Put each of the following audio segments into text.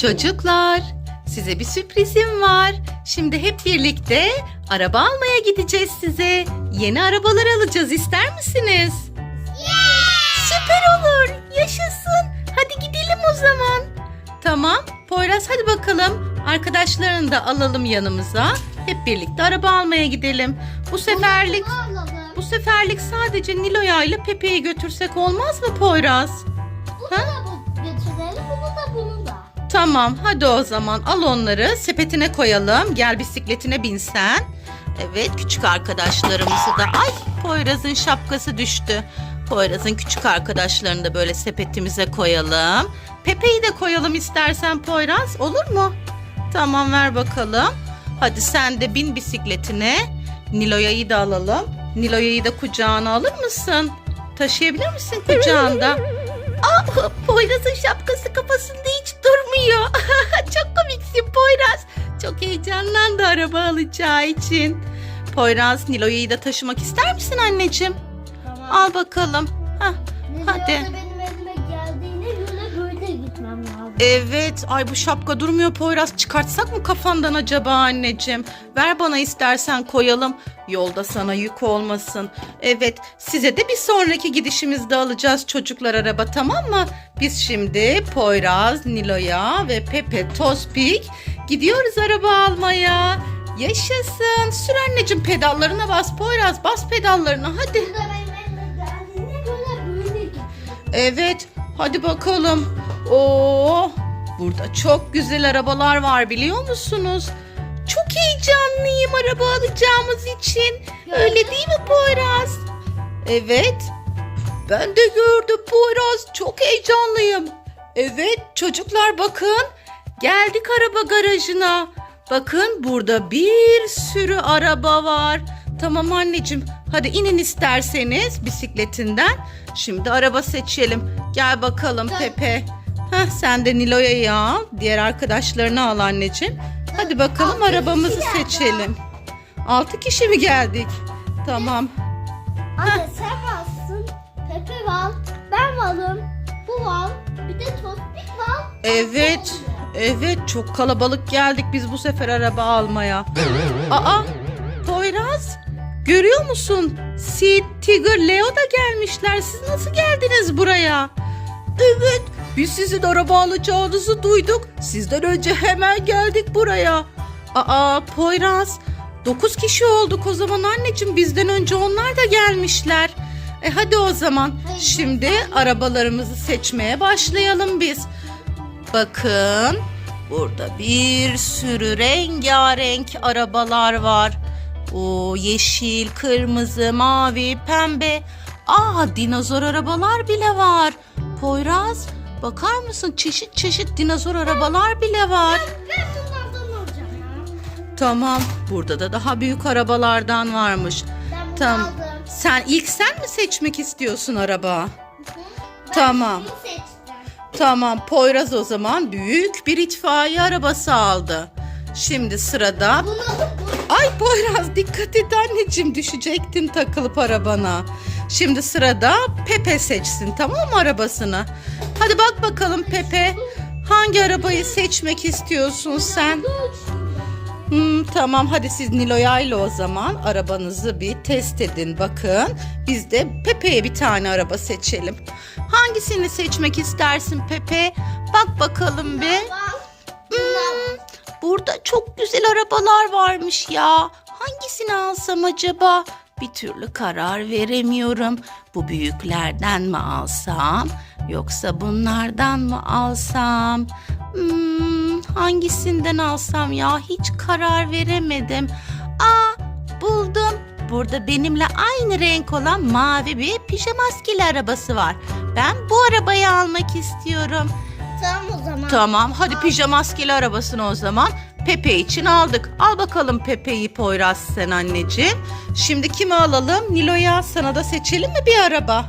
Çocuklar, size bir sürprizim var. Şimdi hep birlikte araba almaya gideceğiz size. Yeni arabalar alacağız ister misiniz? Süper olur. Yaşasın. Hadi gidelim o zaman. Tamam. Poyraz hadi bakalım. Arkadaşlarını da alalım yanımıza. Hep birlikte araba almaya gidelim. Bu seferlik bu seferlik sadece Nilo'ya ile Pepe'yi götürsek olmaz mı Poyraz? Bunu Tamam hadi o zaman al onları sepetine koyalım. Gel bisikletine binsen. Evet küçük arkadaşlarımızı da ay Poyraz'ın şapkası düştü. Poyraz'ın küçük arkadaşlarını da böyle sepetimize koyalım. Pepe'yi de koyalım istersen Poyraz olur mu? Tamam ver bakalım. Hadi sen de bin bisikletine. Nilo'ya'yı da alalım. Nilo'ya'yı da kucağına alır mısın? Taşıyabilir misin kucağında? Aa, Poyraz'ın şapkası kafasında hiç durmuyor. Çok komiksin Poyraz. Çok heyecanlandı araba alacağı için. Poyraz Nilo'yu da taşımak ister misin anneciğim? Tamam. Al bakalım. Hah, hadi. Evet. Ay bu şapka durmuyor Poyraz. Çıkartsak mı kafandan acaba anneciğim? Ver bana istersen koyalım. Yolda sana yük olmasın. Evet. Size de bir sonraki gidişimizde alacağız çocuklar araba tamam mı? Biz şimdi Poyraz, Nilo'ya ve Pepe Tospik gidiyoruz araba almaya. Yaşasın. Sür anneciğim pedallarına bas Poyraz. Bas pedallarına hadi. Evet, hadi bakalım. Oo, burada çok güzel arabalar var biliyor musunuz? Çok heyecanlıyım araba alacağımız için. Öyle değil mi Poyraz? Evet. Ben de gördüm Poyraz. Çok heyecanlıyım. Evet çocuklar bakın. Geldik araba garajına. Bakın burada bir sürü araba var. Tamam anneciğim. Hadi inin isterseniz bisikletinden. Şimdi araba seçelim. Gel bakalım. Pepe. Heh, sen de Nilo'ya al. Diğer arkadaşlarını al anneciğim. Hadi bakalım Altı arabamızı kişi geldi. seçelim. Altı kişi mi geldik? Tamam. Anne sen varsın. Pepe var. Ben varım. Bu var. Bir de Tospik var. Evet. Evet çok kalabalık geldik biz bu sefer araba almaya. Aa Poyraz görüyor musun? Sid, Tigger, Leo da gelmişler. Siz nasıl geldiniz buraya? Evet biz sizin araba alacağınızı duyduk. Sizden önce hemen geldik buraya. Aa Poyraz 9 kişi olduk o zaman anneciğim bizden önce onlar da gelmişler. E hadi o zaman şimdi arabalarımızı seçmeye başlayalım biz. Bakın burada bir sürü rengarenk arabalar var. O yeşil, kırmızı, mavi, pembe. Aa dinozor arabalar bile var. Poyraz bakar mısın çeşit çeşit dinozor arabalar bile var. Ben bunlardan alacağım ya. Tamam burada da daha büyük arabalardan varmış. Ben bunu Tamam. aldım. Sen ilk sen mi seçmek istiyorsun araba? Ben Tamam. bunu seçtim. Tamam Poyraz o zaman büyük bir itfaiye arabası aldı. Şimdi sırada... Bunu Ay Poyraz dikkat et anneciğim düşecektin takılıp arabana. Şimdi sırada Pepe seçsin tamam mı arabasını? Hadi bak bakalım Pepe. Hangi arabayı seçmek istiyorsun sen? Hmm, tamam hadi siz Nilo'ya ile o zaman arabanızı bir test edin bakın. Biz de Pepe'ye bir tane araba seçelim. Hangisini seçmek istersin Pepe? Bak bakalım bir. Hmm, burada çok güzel arabalar varmış ya. Hangisini alsam acaba? Bir türlü karar veremiyorum. Bu büyüklerden mi alsam? Yoksa bunlardan mı alsam? Hmm, hangisinden alsam ya? Hiç karar veremedim. Aa, buldum. Burada benimle aynı renk olan mavi bir pijamaskeli arabası var. Ben bu arabayı almak istiyorum. Tamam o zaman. Tamam hadi pijamaskeli arabasını o zaman Pepe için aldık. Al bakalım Pepe'yi Poyraz sen anneciğim. Şimdi kimi alalım? Nilo'ya sana da seçelim mi bir araba?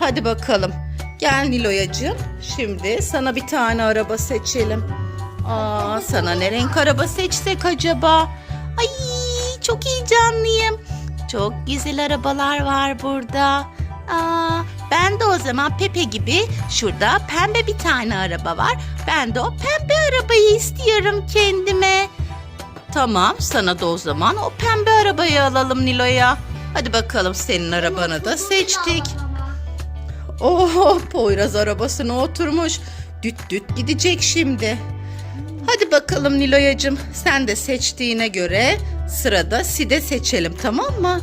Hadi bakalım. Gel Nilo'yacığım. Şimdi sana bir tane araba seçelim. Aa, sana ne renk araba seçsek acaba? Ay çok heyecanlıyım. Çok güzel arabalar var burada. Aa, Ben de o zaman Pepe gibi şurada pembe bir tane araba var. Ben de o pembe arabayı istiyorum kendime. Tamam sana da o zaman o pembe arabayı alalım Nilo'ya. Hadi bakalım senin arabanı da seçtik. Oh Poyraz arabasına oturmuş. Düt düt gidecek şimdi. Hadi bakalım Niloyacığım sen de seçtiğine göre sırada Side seçelim tamam mı?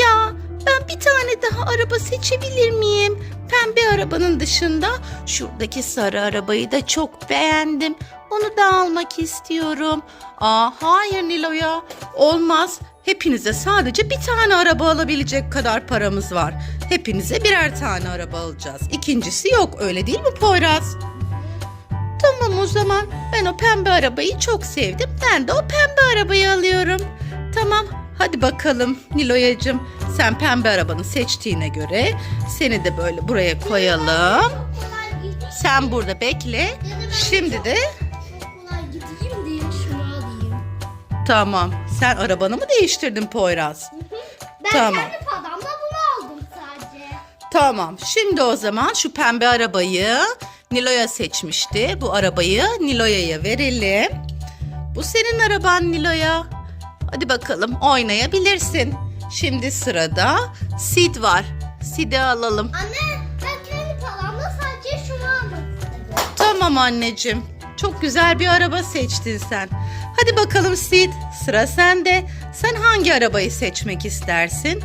Ya ben bir tane daha araba seçebilir miyim? Pembe arabanın dışında şuradaki sarı arabayı da çok beğendim. Onu da almak istiyorum. Aa hayır Nilo'ya olmaz. Hepinize sadece bir tane araba alabilecek kadar paramız var. Hepinize birer tane araba alacağız. İkincisi yok öyle değil mi Poyraz? Tamam o zaman ben o pembe arabayı çok sevdim. Ben de o pembe arabayı alıyorum. Tamam hadi bakalım Niloyacığım. Sen pembe arabanı seçtiğine göre seni de böyle buraya koyalım. Sen burada bekle. Şimdi de gideyim diye şunu alayım. tamam. Sen arabanı mı değiştirdin Poyraz? Ben Tamam. kendi paramla bunu aldım sadece. Tamam. Şimdi o zaman şu pembe arabayı Nilo'ya seçmişti. Bu arabayı Nilo'ya verelim. Bu senin araban Nilo'ya. Hadi bakalım oynayabilirsin. Şimdi sırada Sid var. Sid'i alalım. Anne ben kendi paramla sadece şunu almak istedim. Tamam anneciğim. Çok güzel bir araba seçtin sen. Hadi bakalım Sid, sıra sende. Sen hangi arabayı seçmek istersin?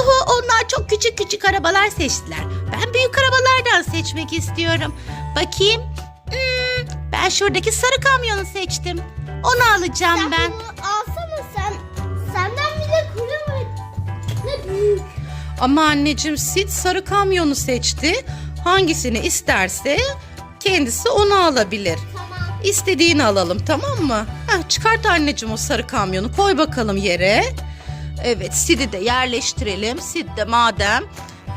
Oho, onlar çok küçük küçük arabalar seçtiler. Ben büyük arabalardan seçmek istiyorum. Bakayım. Hmm, ben şuradaki sarı kamyonu seçtim. Onu alacağım Sen ben. bunu alsana Ama anneciğim Sid sarı kamyonu seçti. Hangisini isterse kendisi onu alabilir. Tamam. İstediğini alalım tamam mı? Heh, çıkart anneciğim o sarı kamyonu koy bakalım yere. Evet Sid'i de yerleştirelim. Sid de madem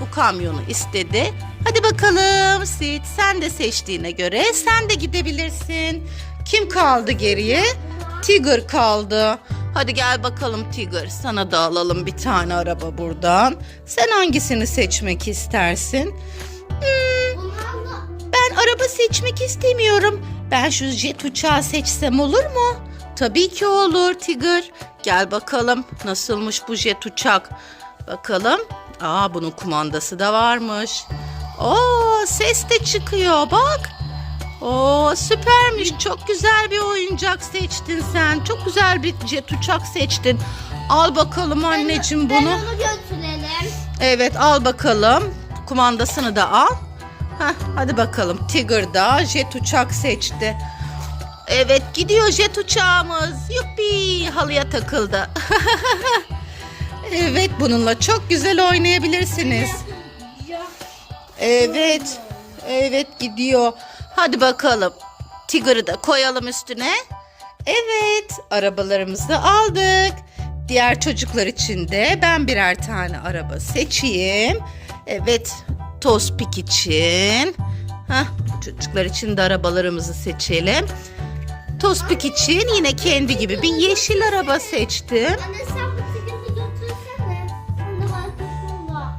bu kamyonu istedi. Hadi bakalım Sid sen de seçtiğine göre sen de gidebilirsin. Kim kaldı geriye? Tiger kaldı. Hadi gel bakalım Tiger. Sana da alalım bir tane araba buradan. Sen hangisini seçmek istersin? Hmm, ben araba seçmek istemiyorum. Ben şu jet uçağı seçsem olur mu? Tabii ki olur Tiger. Gel bakalım nasılmış bu jet uçak. Bakalım. Aa bunun kumandası da varmış. Oo ses de çıkıyor bak. Oo süpermiş. Çok güzel bir oyuncak seçtin sen. Çok güzel bir jet uçak seçtin. Al bakalım anneciğim Ben bunu. onu götürelim. Evet al bakalım. Kumandasını da al. Heh, hadi bakalım. Tiger da jet uçak seçti. Evet gidiyor jet uçağımız. Yuppi halıya takıldı. evet bununla çok güzel oynayabilirsiniz. Ya. Evet. Evet gidiyor. Hadi bakalım. Tiger'ı da koyalım üstüne. Evet, arabalarımızı aldık. Diğer çocuklar için de ben birer tane araba seçeyim. Evet, Tospik için. Hah, çocuklar için de arabalarımızı seçelim. Tospik için yine kendi gibi bir yeşil araba seçtim.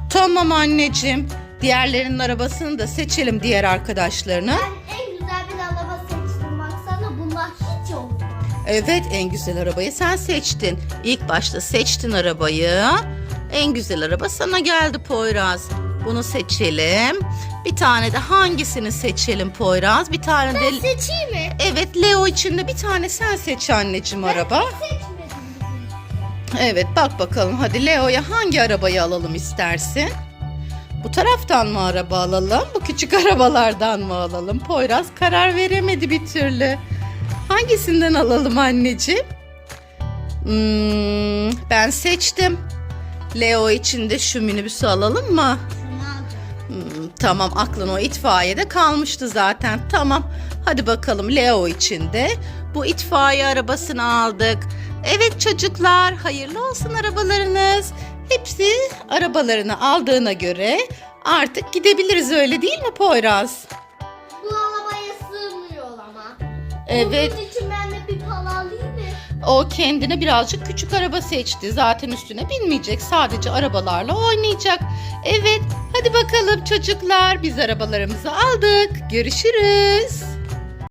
Tamam anneciğim. Diğerlerinin arabasını da seçelim diğer arkadaşlarına. Evet en güzel arabayı sen seçtin. İlk başta seçtin arabayı. En güzel araba sana geldi Poyraz. Bunu seçelim. Bir tane de hangisini seçelim Poyraz? Bir tane de... Seçeyim mi? Evet Leo için de bir tane sen seç anneciğim araba. Seçmedim. Evet bak bakalım hadi Leo'ya hangi arabayı alalım istersin? Bu taraftan mı araba alalım? Bu küçük arabalardan mı alalım? Poyraz karar veremedi bir türlü. Hangisinden alalım anneciğim? Hmm, ben seçtim. Leo için de şu minibüsü alalım mı? Hmm, tamam aklın o itfaiyede kalmıştı zaten. Tamam hadi bakalım Leo için de bu itfaiye arabasını aldık. Evet çocuklar hayırlı olsun arabalarınız. Hepsi arabalarını aldığına göre artık gidebiliriz öyle değil mi Poyraz? Evet Bunun için ben de bir para alayım mı? O kendine birazcık küçük araba seçti. Zaten üstüne binmeyecek. Sadece arabalarla oynayacak. Evet, hadi bakalım çocuklar. Biz arabalarımızı aldık. Görüşürüz.